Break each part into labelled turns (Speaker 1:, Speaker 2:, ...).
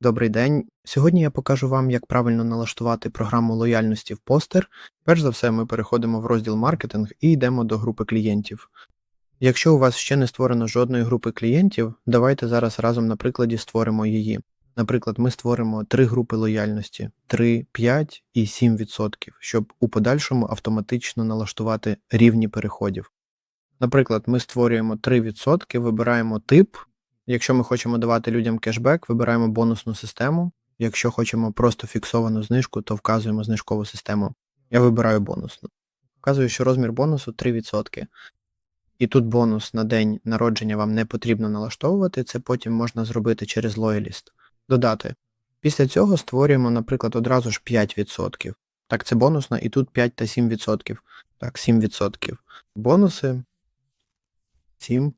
Speaker 1: Добрий день. Сьогодні я покажу вам, як правильно налаштувати програму лояльності в постер. Перш за все, ми переходимо в розділ маркетинг і йдемо до групи клієнтів. Якщо у вас ще не створено жодної групи клієнтів, давайте зараз разом на прикладі створимо її. Наприклад, ми створимо три групи лояльності 3, 5 і 7%, щоб у подальшому автоматично налаштувати рівні переходів. Наприклад, ми створюємо 3%, вибираємо тип. Якщо ми хочемо давати людям кешбек, вибираємо бонусну систему. Якщо хочемо просто фіксовану знижку, то вказуємо знижкову систему. Я вибираю бонусну. Вказую, що розмір бонусу 3%. І тут бонус на день народження вам не потрібно налаштовувати, це потім можна зробити через Loyalist. Додати. Після цього створюємо, наприклад, одразу ж 5%. Так, це бонусна, і тут 5 та 7%. Так, 7%. Бонуси 7.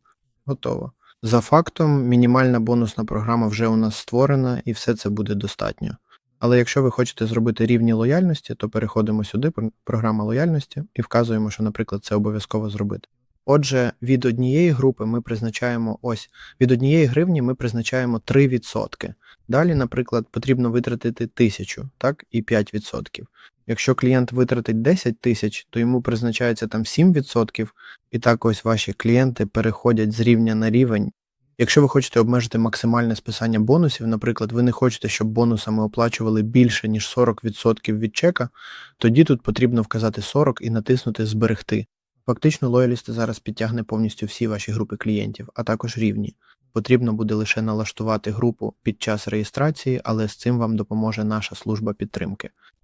Speaker 1: Готово. За фактом, мінімальна бонусна програма вже у нас створена, і все це буде достатньо. Але якщо ви хочете зробити рівні лояльності, то переходимо сюди, пр- програма лояльності, і вказуємо, що, наприклад, це обов'язково зробити. Отже, від однієї групи ми призначаємо ось від однієї гривні ми призначаємо 3%. Далі, наприклад, потрібно витратити 1000, так, і 5%. Якщо клієнт витратить 10 тисяч, то йому призначається там 7%, і так ось ваші клієнти переходять з рівня на рівень. Якщо ви хочете обмежити максимальне списання бонусів, наприклад, ви не хочете, щоб бонусами оплачували більше, ніж 40% від чека, тоді тут потрібно вказати 40 і натиснути Зберегти. Фактично, лояліст зараз підтягне повністю всі ваші групи клієнтів, а також рівні. Потрібно буде лише налаштувати групу під час реєстрації, але з цим вам допоможе наша служба підтримки.